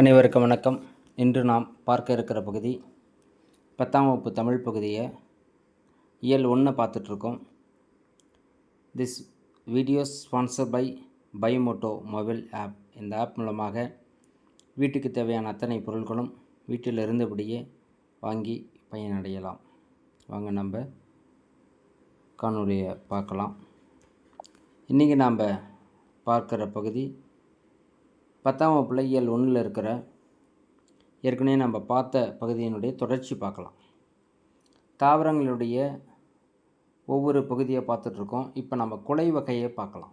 அனைவருக்கும் வணக்கம். இன்று நாம் பார்க்க இருக்கிற பகுதி பத்தாம் வகுப்பு தமிழ் பகுதியை இயல் ஒன்று பார்த்துட்ருக்கோம். திஸ் வீடியோஸ் ஸ்பான்சர் பை பைமோட்டோ மொபைல் ஆப் இந்த ஆப் மூலமாக வீட்டுக்கு தேவையான அத்தனை பொருட்களும் வீட்டில் இருந்தபடியே வாங்கி பயனடையலாம். வாங்க நம்ம காணொலியை பார்க்கலாம். இன்றைக்கி நாம் பார்க்குற பகுதி பத்தாம் வகுப்பில் இயல் ஒன்றில் இருக்கிற ஏற்கனவே நம்ம பார்த்த பகுதியினுடைய தொடர்ச்சி பார்க்கலாம். தாவரங்களுடைய ஒவ்வொரு பகுதியை பார்த்துட்ருக்கோம். இப்போ நம்ம குலை வகையை பார்க்கலாம்.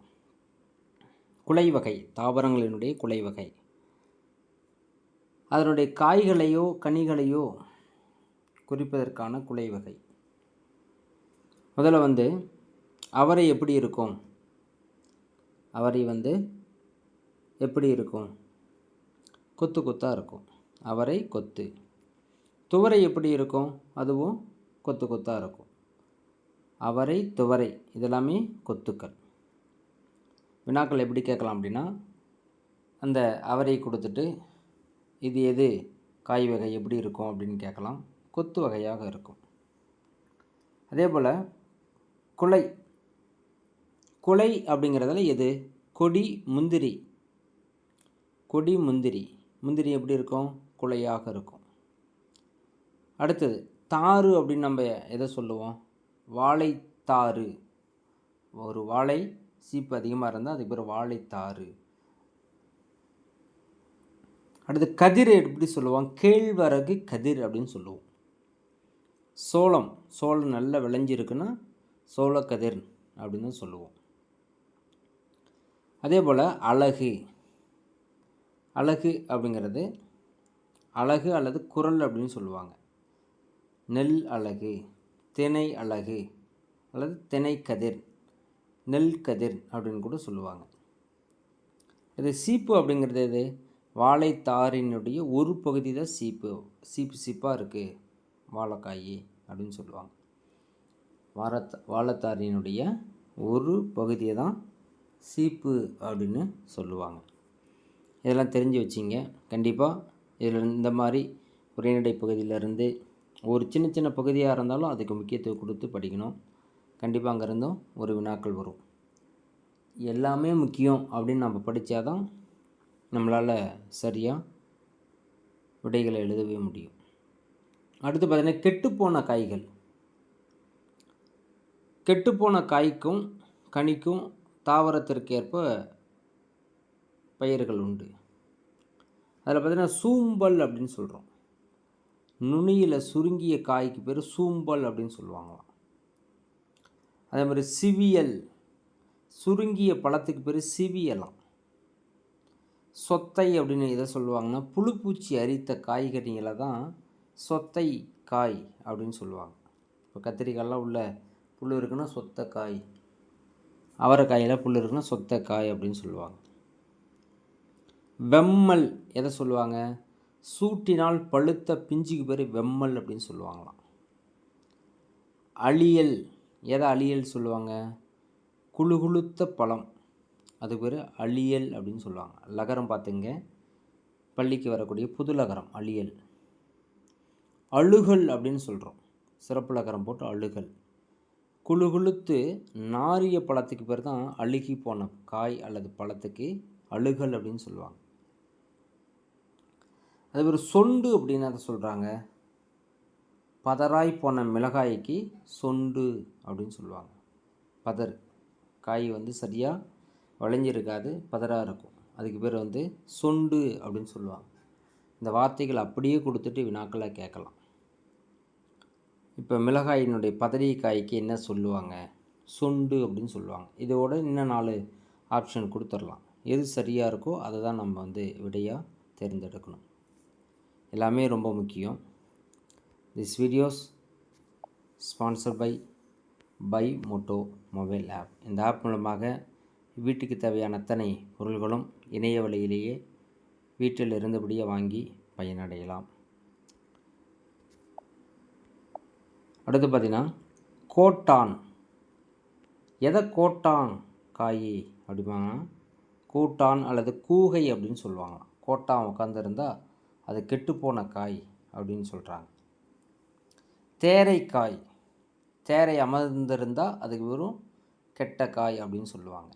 குலை வகை தாவரங்களினுடைய குலை வகை. அதனுடைய காய்களையோ கனிகளையோ குறிப்பதற்கான குலை வகை. முதல்ல வந்து அவரை எப்படி இருக்கும்? அவரை வந்து எப்படி இருக்கும்? கொத்து கொத்தாக இருக்கும். அவரை கொத்து. துவரை எப்படி இருக்கும்? அதுவும் கொத்து கொத்தாக இருக்கும். அவரை துவரை. இதெல்லாமே கொத்துக்கள். வினாக்கள் எப்படி கேட்கலாம் அப்படின்னா அந்த அவரை கொடுத்துட்டு இது எது? காய் வகை எப்படி இருக்கும் அப்படின்னு கேட்கலாம். கொத்து வகையாக இருக்கும். அதே போல் குலை. குலை அப்படிங்கிறதுல எது? கொடி முந்திரி. கொடி முந்திரி. முந்திரி எப்படி இருக்கும்? குலையாக இருக்கும். அடுத்தது தாறு அப்படின்னு நம்ம எதை சொல்லுவோம்? வாழைத்தாறு. ஒரு வாழை சீப்பு அதிகமாக இருந்தால் அதுக்கு பேர் வாழைத்தாறு. அடுத்து கதிர் எப்படி சொல்லுவோம்? கேழ்வரகு கதிர் அப்படின்னு சொல்லுவோம். சோளம் சோளம் நல்லா விளைஞ்சிருக்குன்னா சோளக்கதிர் அப்படின்னு தான் சொல்லுவோம். அதே போல் அழகு. அழகு அப்படிங்கிறது அழகு அல்லது குரல் அப்படின்னு சொல்லுவாங்க. நெல் அழகு தினை அழகு அல்லது தினைக்கதிர் கதிர் நெல் கதிர் அப்படின்னு கூட சொல்லுவாங்க. இது சீப்பு அப்படிங்கிறது எது? வாழைத்தாரினுடைய ஒரு பகுதி தான் சீப்பு சீப்பு சீப்பாக இருக்குது வாழைக்காய் அப்படின்னு சொல்லுவாங்க. வாரத்த வாழைத்தாரினுடைய ஒரு பகுதியை தான் சீப்பு அப்படின்னு சொல்லுவாங்க. இதெல்லாம் தெரிஞ்சு வச்சிங்க. கண்டிப்பாக இதில் இந்த மாதிரி உரைநடை பகுதியிலேருந்து ஒரு சின்ன சின்ன பகுதியாக இருந்தாலும் அதுக்கு முக்கியத்துவம் கொடுத்து படிக்கணும். கண்டிப்பாக அங்கேருந்தும் ஒரு வினாக்கள் வரும். எல்லாமே முக்கியம் அப்படின்னு நம்ம படித்தாதான் நம்மளால் சரியாக விடைகளை எழுதவே முடியும். அடுத்து பார்த்திங்கன்னா கெட்டுப்போன காய்கள். கெட்டுப்போன காய்க்கும் கனிக்கும் தாவரத்திற்கேற்ப பயிர்கள் உண்டு. அதில் பார்த்திங்கன்னா சூம்பல் அப்படின்னு சொல்கிறோம். நுனியில் சுருங்கிய காய்க்கு பேர் சூம்பல் அப்படின்னு சொல்லுவாங்களாம். அதே மாதிரி சிவியல் சுருங்கிய பழத்துக்கு பேர் சிவியலாம். சொத்தை அப்படின்னு எதை சொல்லுவாங்கன்னா புழுப்பூச்சி அரித்த காய்கறிகளை தான் சொத்தை காய் அப்படின்னு சொல்லுவாங்க. இப்போ கத்திரிக்காயெல்லாம் உள்ள புல் இருக்குன்னா சொத்தை காய் அவரைக்காயில் புல் இருக்குன்னா சொத்த காய் அப்படின்னு சொல்லுவாங்க. வெம்மல் எதை சொல்லுவாங்க? சூட்டினால் பழுத்த பிஞ்சுக்கு பேர் வெம்மல் அப்படின்னு சொல்லுவாங்களாம். அழியல் எதை அழியல் சொல்லுவாங்க? குழுகுழுத்த பழம். அது பேர் அழியல் அப்படின்னு சொல்லுவாங்க. லகரம் பார்த்துங்க. பள்ளிக்கு வரக்கூடிய புது லகரம் அழியல். அழுகல் அப்படின்னு சொல்கிறோம் சிறப்பு லகரம் போட்டு அழுகல். குழு குழுத்து நாரிய பழத்துக்கு பேர் தான் அழுகி போன காய் அல்லது பழத்துக்கு அழுகல் அப்படின்னு சொல்லுவாங்க. அது ஒரு சொண்டு அப்படின்னு அதை சொல்கிறாங்க பதராய் போன மிளகாய்க்கு சொண்டு அப்படின்னு சொல்லுவாங்க. பதர். காய் வந்து சரியாக விளைஞ்சிருக்காது பதராக இருக்கும். அதுக்கு பேர் வந்து சொண்டு அப்படின்னு சொல்லுவாங்க. இந்த வார்த்தைகள் அப்படியே கொடுத்துட்டு வினாக்களை கேட்கலாம். இப்போ மிளகாயினுடைய பதறி காய்க்கு என்ன சொல்லுவாங்க? சொண்டு அப்படின்னு சொல்லுவாங்க. இதோட இன்னும் நாலு ஆப்ஷன் கொடுத்துடலாம். எது சரியாக இருக்கோ அதை தான் நம்ம வந்து விடையாக தேர்ந்தெடுக்கணும். எல்லாமே ரொம்ப முக்கியம். திஸ் வீடியோஸ் ஸ்பான்சர் பை பை மோட்டோ மொபைல் ஆப் இந்த ஆப் மூலமாக வீட்டுக்கு தேவையான அத்தனை பொருள்களும் இணைய வழியிலேயே வீட்டில் இருந்தபடியே வாங்கி பயனடையலாம். அடுத்து பார்த்திங்கன்னா கோட்டான். எதை கோட்டான் காய் அப்படிம்பாங்கன்னா கூட்டான் அல்லது கூகை அப்படின்னு சொல்லுவாங்களாம். கோட்டான் உட்காந்துருந்தால் அது கெட்டுப்போன காய் அப்படின்னு சொல்கிறாங்க தேரைக்காய் தேரை அமர்ந்திருந்தால் அதுக்கு வெறும் கெட்ட காய் அப்படின்னு சொல்லுவாங்க.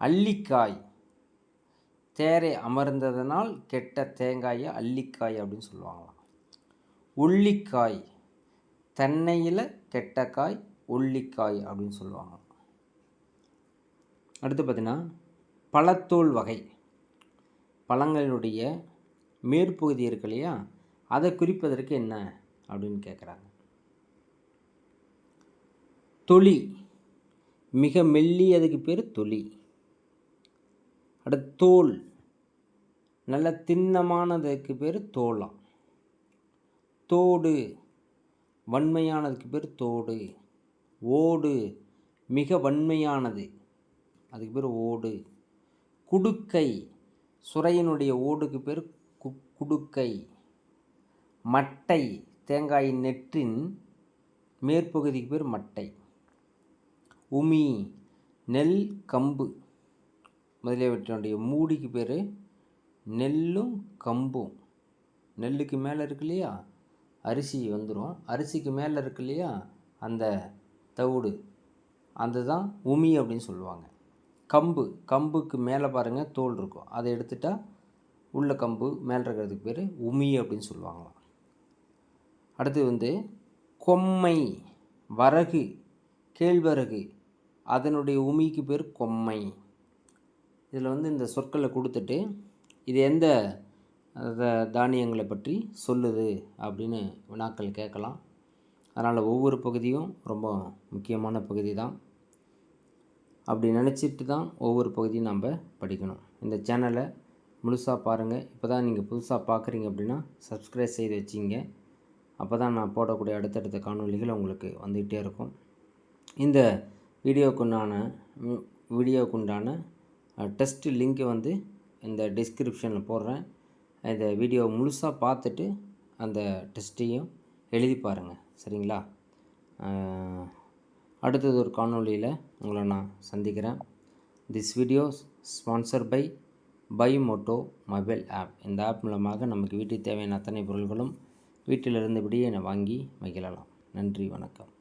அள்ளிக்காய் தேரை அமர்ந்ததனால் கெட்ட தேங்காயை அள்ளிக்காய் அப்படின்னு சொல்லுவாங்களாம். உள்ளிக்காய். தென்னையில் கெட்ட காய் உள்ளிக்காய் அப்படின்னு சொல்லுவாங்க அடுத்து பார்த்திங்கன்னா பழத்தோல் வகை. பழங்களினுடைய மேற்பகுதி இருக்கு இல்லையா? அதை குறிப்பதற்கு என்ன அப்படின்னு கேட்குறாங்க. தொளி மிக மெல்லியதுக்கு பேர் தொளி அடுத்து தோல். நல்ல திண்ணமானதுக்கு பேர் தோலாம் தோடு. வன்மையானதுக்கு பேர் தோடு. ஓடு. மிக வன்மையானது. அதுக்கு பேர் ஓடு. குடுக்கை. சுரையினுடைய ஓடுக்கு பேர் குடுக்கை மட்டை தேங்காயின் நெற்றின் மேற்பகுதிக்கு பேர் மட்டை. உமி நெல் கம்பு முதலியவற்றினுடைய மூடிக்கு பேர் நெல்லும் கம்பும். நெல்லுக்கு மேலே இருக்கு இல்லையா? அரிசி வந்துடும் அரிசிக்கு மேலே இருக்கு இல்லையா? அந்த தவிடு. தான் உமி அப்படின்னு சொல்லுவாங்க. கம்பு கம்புக்கு மேலே பாருங்கள் தோல் இருக்கும். அதை எடுத்துட்டால் உள்ள கம்பு மேலே இருக்கிறதுக்கு பேர் உமி அப்படின்னு சொல்லுவாங்களாம். அடுத்து வந்து கொம்மை வரகு கேழ்வரகு அதனுடைய உமிக்கு பேர் கொம்மை. இதில் வந்து இந்த சொற்களை கொடுத்துட்டு இது எந்த தானியங்களை பற்றி சொல்லுது அப்படின்னு வினாக்கள் கேட்கலாம். அதனால் ஒவ்வொரு பகுதியும் ரொம்ப முக்கியமான பகுதி தான் அப்படி நினச்சிட்டு தான் ஒவ்வொரு பகுதியும் நம்ம படிக்கணும். இந்த சேனலை முழுசாக பாருங்கள் இப்போ தான் நீங்கள் புதுசாக பார்க்குறீங்க அப்படின்னா சப்ஸ்கிரைப் செய்து வச்சிங்க. அப்போ தான் நான் போடக்கூடிய அடுத்தடுத்த காணொலிகள் உங்களுக்கு வந்துக்கிட்டே இருக்கும். இந்த வீடியோக்குண்டான வீடியோக்குண்டான டெஸ்ட் லிங்க்கை வந்து இந்த டிஸ்கிரிப்ஷனில் போடுறேன். இந்த வீடியோ முழுசாக பார்த்துட்டு அந்த டெஸ்ட்டையும் எழுதி பாருங்கள் சரிங்களா? அடுத்தது ஒரு காணொலியில் உங்களை நான் சந்திக்கிறேன். திஸ் வீடியோ ஸ்பான்சர் பை பை மோட்டோ மொபைல் ஆப் இந்த ஆப் மூலமாக நமக்கு வீட்டுக்கு தேவையான அத்தனை பொருள்களும் வீட்டிலிருந்தபடியே வாங்கி மகிழலாம் நன்றி வணக்கம்.